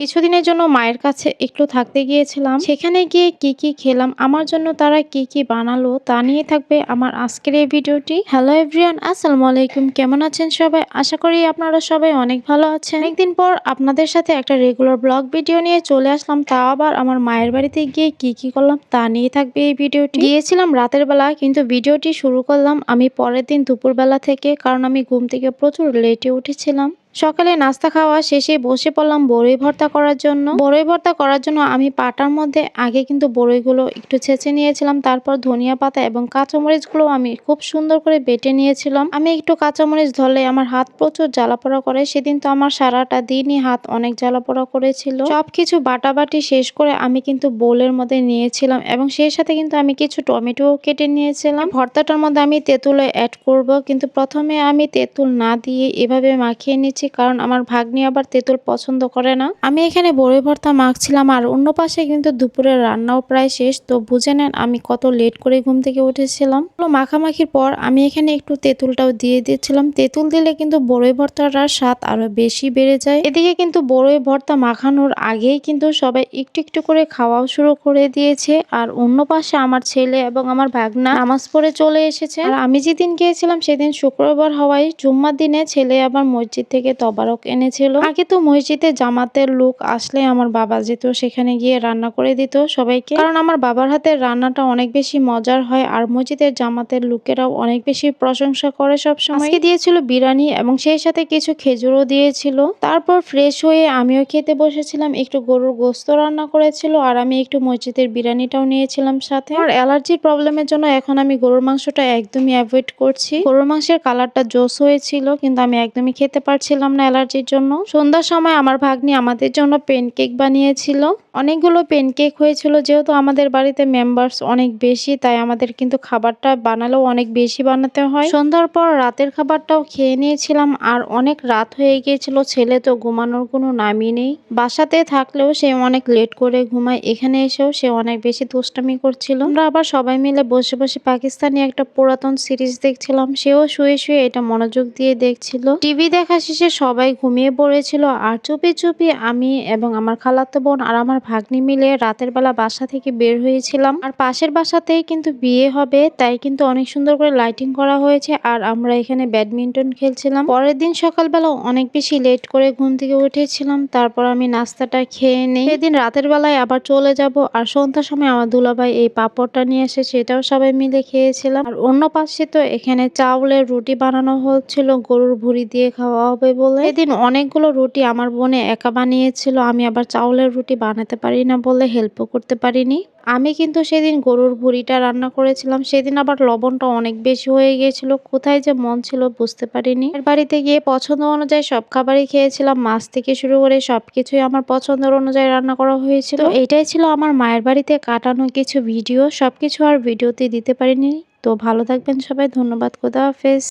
কিছুদিনের জন্য মায়ের কাছে একটু থাকতে গিয়েছিলাম। সেখানে গিয়ে কি কি খেলাম, আমার জন্য তারা কি কি বানালো তা নিয়ে থাকবে আমার আজকের এই ভিডিওটি। হ্যালো এভরিয়ান আসসালামু আলাইকুম। কেমন আছেন সবাই? আশা করি আপনারা সবাই অনেক ভালো আছেন। অনেকদিন পর আপনাদের সাথে একটা রেগুলার ব্লগ ভিডিও নিয়ে চলে আসলাম। তাও আবার আমার মায়ের বাড়িতে গিয়ে কি কি করলাম তা নিয়ে থাকবে এই ভিডিওটি। গিয়েছিলাম রাতের বেলা, কিন্তু ভিডিওটি শুরু করলাম আমি পরের দিন দুপুরবেলা থেকে, কারণ আমি ঘুম থেকে প্রচুর লেটে উঠেছিলাম। সকালে নাস্তা খাওয়া শেষে বসে পড়লাম বড়ই ভর্তা করার জন্য। বড়ই ভর্তা করার জন্য আমি পাটার মধ্যে আগে কিন্তু বড়ইগুলো একটু ছেঁচে নিয়েছিলাম, তারপর ধনিয়া পাতা এবং কাঁচামরিচগুলো আমি খুব সুন্দর করে বেটে নিয়েছিলাম। আমি একটু কাঁচামরিচ ধরলে আমার হাত প্রচুর জ্বালাপোড়া করে, সেদিন তো আমার সারাটা দিনই হাত অনেক জ্বালাপোড়া করেছিল। সব কিছু বাটাবাটি শেষ করে আমি কিন্তু বোলের মধ্যে নিয়েছিলাম এবং সেই সাথে কিন্তু আমি কিছু টমেটো কেটে নিয়েছিলাম। ভর্তাটার মধ্যে আমি তেঁতুলে অ্যাড করব, কিন্তু প্রথমে আমি তেঁতুল না দিয়ে এভাবে মাখিয়ে নিচ্ছি। নিচ্ছি কারণ আমার ভাগ্নি আবার তেঁতুল পছন্দ করে না। আমি এখানে বড়ই ভর্তা মাখছিলাম আর অন্য পাশে কিন্তু দুপুরের রান্নাও প্রায় শেষ, তো বুঝে নেন আমি কত লেট করে ঘুম থেকে উঠেছিলাম। মাখামাখির পর আমি এখানে একটু তেঁতুলটাও দিয়ে দিয়েছিলাম। তেঁতুল দিলে কিন্তু বড়ই ভর্তাটার স্বাদ আরও বেশি বেড়ে যায়। এদিকে কিন্তু বড়ই ভর্তা মাখানোর আগেই কিন্তু সবাই একটু একটু করে খাওয়াও শুরু করে দিয়েছে। আর অন্য পাশে আমার ছেলে এবং আমার ভাগনা নামাজ পড়ে চলে এসেছে। আর আমি যেদিন গিয়েছিলাম সেদিন শুক্রবার হওয়ায় জুম্মার দিনে ছেলে আবার মসজিদ থেকে থেকে তবারক এনেছিল। আগে তো মসজিদে জামাতের লোক আসলে আমার বাবা যেত, সেখানে গিয়ে রান্না করে দিত সবাইকে। কারণ আমার বাবার হাতের রান্নাটা অনেক বেশি মজার হয় আর মসজিদের জামাতের লোকেরাও অনেক বেশি প্রশংসা করে সব সময় দিয়েছিল বিরিয়ানি এবং সেই সাথে কিছু খেজুরও দিয়েছিল। তারপর ফ্রেশ হয়ে আমিও খেতে বসেছিলাম, একটু গরুর গোস্ত রান্না করেছিল আর আমি একটু মসজিদের বিরিয়ানিটাও নিয়েছিলাম সাথে। আর অ্যালার্জির প্রবলেমের জন্য এখন আমি গরুর মাংসটা একদমই অ্যাভয়েড করছি। গরুর মাংসের কালারটা জোস হয়েছিল কিন্তু আমি একদমই খেতে পারছিলাম পারছিলাম না অ্যালার্জির জন্য? সন্ধ্যার সময় আমার ভাগ্নি আমাদের জন্য পেন কেক বানিয়েছিল। অনেকগুলো পেনকেক হয়েছিল, যেহেতু আমাদের বাড়িতে মেম্বার্স অনেক বেশি, তাই আমাদের কিন্তু খাবারটা বানালেও অনেক বেশি বানাতে হয়। সন্ধ্যার পর রাতের খাবারটাও খেয়ে নিয়েছিলাম, আর অনেক রাত হয়ে গিয়েছিল, ছেলে তো ঘুমানোর কোনো নামই নেই। বাসাতে থাকলেও সে অনেক লেট করে ঘুমায়, এখানে এসেও সে অনেক বেশি দুষ্টামি করছিল। আমরা আবার সবাই মিলে বসে বসে পাকিস্তানি একটা পুরাতন সিরিজ দেখছিলাম, সেও শুয়ে শুয়ে এটা মনোযোগ দিয়ে দেখছিল। টিভি দেখা শেষে সবাই ঘুমিয়ে পড়েছিল, আর চুপি চুপি আমি এবং আমার খালাতো বোন আর আমার ভাগ্নি মিলে রাতের বেলা বাসা থেকে বের হয়েছিলাম। আর পাশের বাসাতেই কিন্তু বিয়ে হবে, তাই কিন্তু অনেক সুন্দর করে লাইটিং করা হয়েছে আর আমরা এখানে ব্যাডমিন্টন খেলছিলাম। পরের দিন সকালবেলা অনেক বেশি লেট করে ঘুম থেকে উঠেছিলাম, তারপর আমি নাস্তাটা খেয়ে নেই। সেদিন রাতের বেলায় আবার চলে যাব আর সন্ধ্যার সময় আমার দুলাভাই এই পাপড়টা নিয়ে এসে সেটাও সবাই মিলে খেয়েছিলাম। আর অন্য পাশে তো এখানে চাউলের রুটি বানানো হচ্ছিল, গরুর ভুড়ি দিয়ে খাওয়া হবে বলে। এদিন অনেকগুলো রুটি আমার বোনে একা বানিয়েছিল, আমি আবার চাউলের রুটি বানাতে পারি না বলে হেল্পও করতে পারিনি। আমি কিন্তু সেদিন গরুর ভুড়িটা রান্না করেছিলাম। সেদিন আবার লবণটা অনেক বেশি হয়ে গিয়েছিল। কোথায় যে মন ছিল বুঝতে পারিনি। এর বাড়িতে গিয়ে পছন্দ অনুযায়ী সব খাবারই খেয়েছিলাম। মাছ থেকে শুরু করে সবকিছুই আমার পছন্দের অনুযায়ী রান্না করা হয়েছিল। এটাই ছিল আমার মায়ের বাড়িতে কাটানো কিছু ভিডিও সবকিছু আর ভিডিওতে দিতে পারিনি। তো ভালো থাকবেন সবাই। ধন্যবাদ। খোদা হাফেজ।